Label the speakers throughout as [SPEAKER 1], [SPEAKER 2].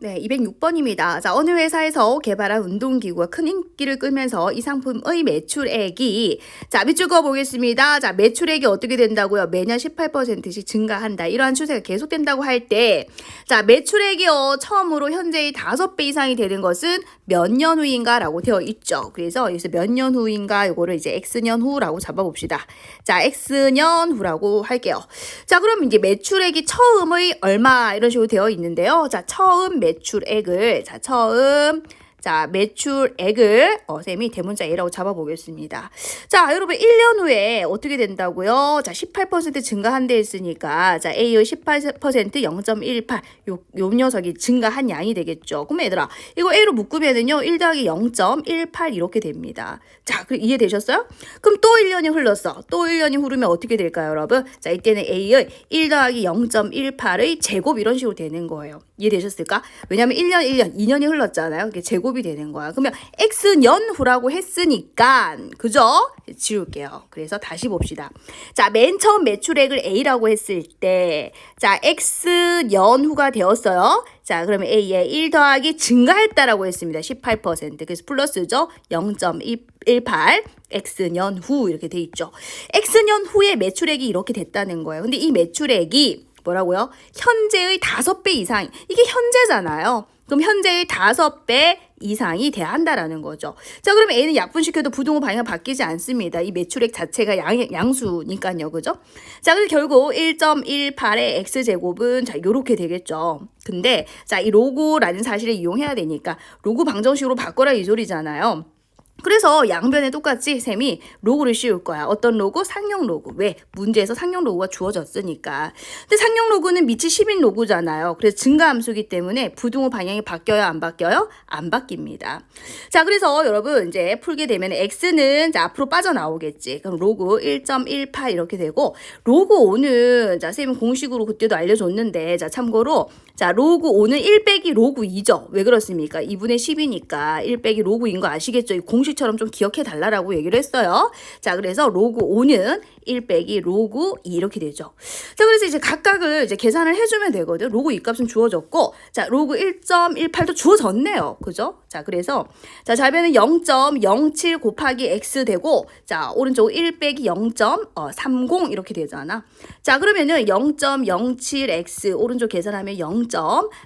[SPEAKER 1] 네, 206번입니다. 자, 어느 회사에서 개발한 운동기구가 큰 인기를 끌면서 이 상품의 매출액이 자, 밑줄 그어 보겠습니다. 자, 매출액이 어떻게 된다고요? 매년 18%씩 증가한다. 이러한 추세가 계속된다고 할 때, 자, 매출액이요, 처음으로 현재의 5배 이상이 되는 것은 몇 년 후인가라고 되어 있죠. 그래서 여기서 몇 년 후인가 이거를 이제 X년 후라고 잡아봅시다. 자, X년 후라고 할게요. 자, 그럼 이제 매출액이 처음의 얼마 이런 식으로 되어 있는데요. 자, 처음 매 출액을 자, 처음 자, 매출액을 어, 쌤이 대문자 A라고 잡아보겠습니다. 자, 여러분 1년 후에 어떻게 된다고요? 자, 18% 증가한대 했으니까 자, A의 18% 0.18 요, 요 녀석이 증가한 양이 되겠죠. 그럼 얘들아, 이거 A로 묶으면은요. 1 더하기 0.18 이렇게 됩니다. 자, 그 이해되셨어요? 그럼 또 1년이 흘렀어. 또 1년이 흐르면 어떻게 될까요, 여러분? 자, 이때는 A의 1 더하기 0.18의 제곱 이런 식으로 되는 거예요. 이해되셨을까? 왜냐면 1년, 1년, 2년이 흘렀잖아요. 그게 제곱이 되는 거야. 그러면 X년 후라고 했으니까, 그죠? 지울게요. 그래서 다시 봅시다. 자, 맨 처음 매출액을 A라고 했을 때, 자, X년 후가 되었어요. 자, 그러면 A의 1 더하기 증가했다라고 했습니다. 18%. 그래서 플러스죠. 0.18. X년 후 이렇게 돼 있죠. X년 후에 매출액이 이렇게 됐다는 거예요. 근데 이 매출액이 뭐라고요? 현재의 다섯 배 이상. 이게 현재잖아요. 그럼 현재의 다섯 배 이상이 돼야 한다라는 거죠. 자, 그러면 A는 약분시켜도 부동호 방향 바뀌지 않습니다. 이 매출액 자체가 양, 양수니까요. 그죠? 자, 그래서 결국 1.18의 x제곱은 자, 요렇게 되겠죠. 근데 자, 이 로고라는 사실을 이용해야 되니까 로고 방정식으로 바꿔라 이 소리잖아요. 그래서 양변에 똑같이 쌤이 로고를 씌울 거야. 어떤 로고? 상용 로고. 왜? 문제에서 상용 로고가 주어졌으니까. 근데 상용 로고는 밑이 10인 로고잖아요. 그래서 증가 함수기 때문에 부등호 방향이 바뀌어요? 안 바뀌어요? 안 바뀝니다. 자, 그래서 여러분 이제 풀게 되면 x는 자, 앞으로 빠져나오겠지. 그럼 로고 1.18 이렇게 되고 로고 5는 자, 쌤이 공식으로 그때도 알려줬는데 자, 참고로 자, 로그 5는 1 빼기 로그 2죠. 왜 그렇습니까? 2분의 10이니까 1 빼기 로그 2인 거 아시겠죠? 이 공식 처럼 좀 기억해 달라라고 얘기를 했어요. 자, 그래서 로그 5는 1 빼기 로그 2 이렇게 되죠. 자, 그래서 이제 각각을 이제 계산을 해주면 되거든. 로그 2 값은 주어졌고, 자, 로그 1.18도 주어졌네요. 그죠? 자, 그래서, 자, 좌변은 0.07 곱하기 x 되고, 자, 오른쪽 1 빼기 0.30 이렇게 되잖아. 자, 그러면은 0.07x, 오른쪽 계산하면 0.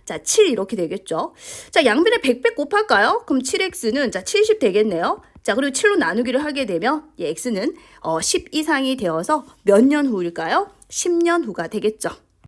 [SPEAKER 1] 자, 7 이렇게 되겠죠. 자, 양변에 100배 곱할까요? 그럼 7x는 자, 70 되겠네요. 자, 그리고 7로 나누기를 하게 되면 이 x는 어, 10 이상이 되어서 몇 년 후일까요? 10년 후가 되겠죠.